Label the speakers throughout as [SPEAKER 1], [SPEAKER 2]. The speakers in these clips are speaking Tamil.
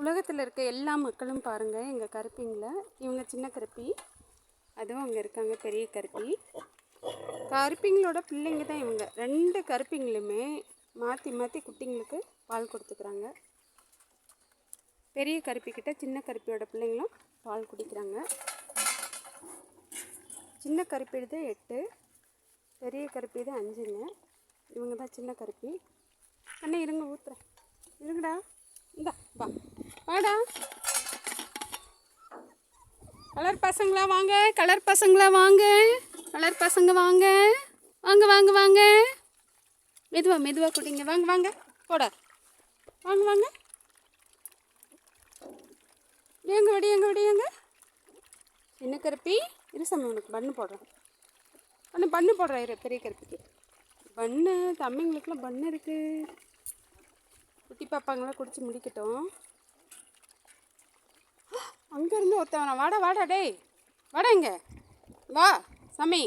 [SPEAKER 1] உலகத்தில் இருக்க எல்லா மக்களும் பாருங்கள் எங்கள் கருப்பிங்களை. இவங்க சின்ன கருப்பி அதுவும் அங்கே இருக்காங்க பெரிய கருப்பி. கருப்பிங்களோட பிள்ளைங்க தான் இவங்க. ரெண்டு கருப்பிங்களுமே மாற்றி மாற்றி குட்டிங்களுக்கு பால் கொடுத்துக்கிறாங்க. பெரிய கருப்பிக்கிட்ட சின்ன கருப்பியோட பிள்ளைங்களும் பால் குடிக்கிறாங்க. சின்ன கருப்பிடுது எட்டு பெரிய கருப்பி தான் அஞ்சுங்க. இவங்க தான் சின்ன கருப்பி. அண்ணே இருங்க ஊத்துறேன். வாடா. கலர் பசங்களா வாங்க கலர் பசங்களா வாங்க கலர் பசங்க வாங்க. வாங்க வாங்க வாங்க. மெதுவா மெதுவா குடிங்க. வாங்க வாங்க போட. வாங்க வாங்க. விடியங்க விடியங்க விடியங்க என்ன கருப்பி இருசாமி உனக்கு பண்ணு போடுறேன். பண்ணு பண்ணு போடுறேன் இரு பெரிய கருப்பிக்கு. பண்ணு தம்பிங்களுக்குலாம் பண்ணு இருக்குது குட்டி பாப்பாங்களாம் குடிச்சு முடிக்கட்டும். அங்கேருந்து ஒருத்தவன. வாடா வாடா டேய். வாடா வா சாமி.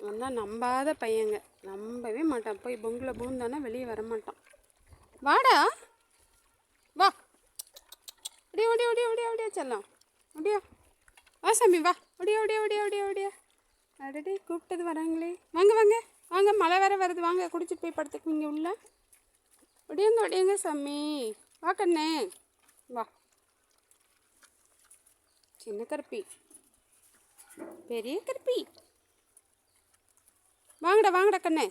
[SPEAKER 1] அவன் தான் நம்பாத பையங்க. நம்பவே மாட்டான். போய் பொங்கில் பூந்தானா வெளியே வர மாட்டான் வாடா. வா. அப்படியே ஒடியா ஒடியா ஒடியா ஒடியா செல்லம். ஒடியா. வா சாமி வா. ஒடியா ஒடியா ஒடியா ஒடியா ஒடியா. அடடி கூப்பிட்டது வராங்களே. வாங்க வாங்க. வாங்க மழை வேற வருது. வாங்க குடிச்சிட்டு போய் படுத்துக்குவீங்க உள்ள. ஒடியாங்க ஒடியாங்க சாமி. வா கண்ணே. வா. சின்ன கருப்பி பெரிய கருப்பி வாங்கடா வாங்கடா கண்ணே